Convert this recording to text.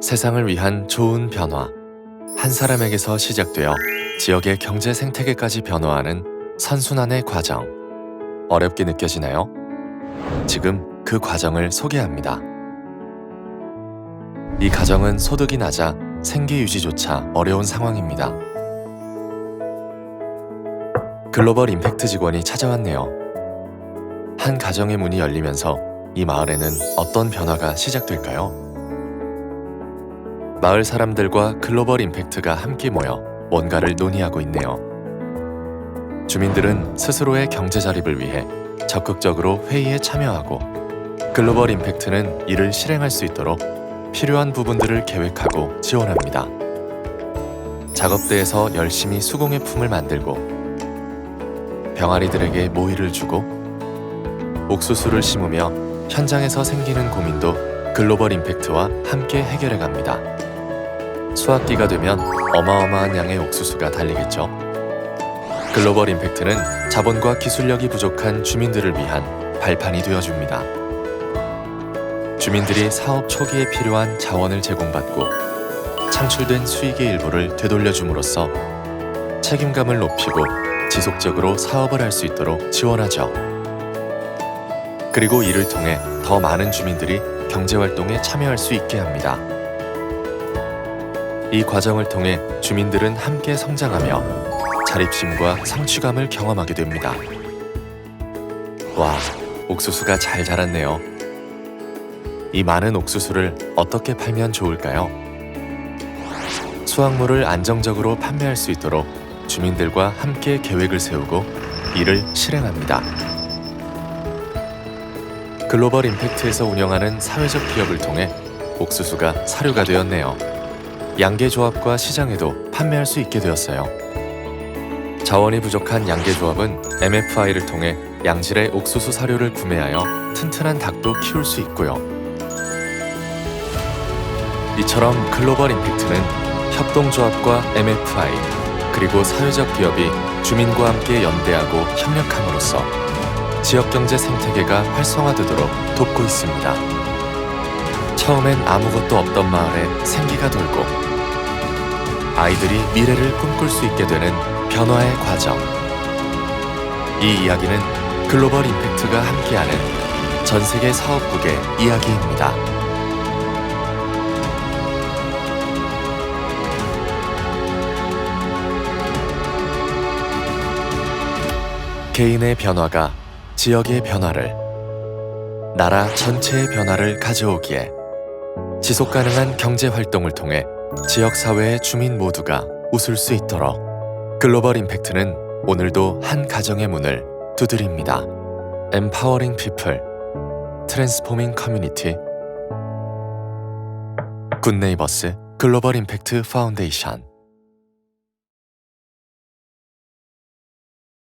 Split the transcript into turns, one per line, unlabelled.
세상을 위한 좋은 변화. 한 사람에게서 시작되어 지역의 경제 생태계까지 변화하는 선순환의 과정. 어렵게 느껴지나요? 지금 그 과정을 소개합니다. 이 가정은 소득이 낮아 생계 유지조차 어려운 상황입니다. 글로벌 임팩트 직원이 찾아왔네요. 한 가정의 문이 열리면서 이 마을에는 어떤 변화가 시작될까요? 마을 사람들과 글로벌 임팩트가 함께 모여 뭔가를 논의하고 있네요. 주민들은 스스로의 경제 자립을 위해 적극적으로 회의에 참여하고 글로벌 임팩트는 이를 실행할 수 있도록 필요한 부분들을 계획하고 지원합니다. 작업대에서 열심히 수공예 품을 만들고 병아리들에게 모이를 주고 옥수수를 심으며 현장에서 생기는 고민도 글로벌 임팩트와 함께 해결해 갑니다. 수확기가 되면 어마어마한 양의 옥수수가 달리겠죠. 글로벌 임팩트는 자본과 기술력이 부족한 주민들을 위한 발판이 되어줍니다. 주민들이 사업 초기에 필요한 자원을 제공받고 창출된 수익의 일부를 되돌려줌으로써 책임감을 높이고 지속적으로 사업을 할 수 있도록 지원하죠. 그리고 이를 통해 더 많은 주민들이 경제활동에 참여할 수 있게 합니다. 이 과정을 통해 주민들은 함께 성장하며 자립심과 성취감을 경험하게 됩니다. 와, 옥수수가 잘 자랐네요. 이 많은 옥수수를 어떻게 팔면 좋을까요? 수확물을 안정적으로 판매할 수 있도록 주민들과 함께 계획을 세우고 이를 실행합니다. 글로벌 임팩트에서 운영하는 사회적 기업을 통해 옥수수가 사료가 되었네요. 양계조합과 시장에도 판매할 수 있게 되었어요. 자원이 부족한 양계조합은 MFI를 통해 양질의 옥수수 사료를 구매하여 튼튼한 닭도 키울 수 있고요. 이처럼 글로벌 임팩트는 협동조합과 MFI 그리고 사회적 기업이 주민과 함께 연대하고 협력함으로써 지역 경제 생태계가 활성화되도록 돕고 있습니다. 처음엔 아무것도 없던 마을에 생기가 돌고 아이들이 미래를 꿈꿀 수 있게 되는 변화의 과정. 이 이야기는 글로벌 임팩트가 함께하는 전 세계 사업국의 이야기입니다. 개인의 변화가 지역의 변화를, 나라 전체의 변화를 가져오기에 지속 가능한 경제 활동을 통해 지역 사회의 주민 모두가 웃을 수 있도록 글로벌 임팩트는 오늘도 한 가정의 문을 두드립니다. Empowering People, Transforming Community, 굿네이버스 글로벌 임팩트 파운데이션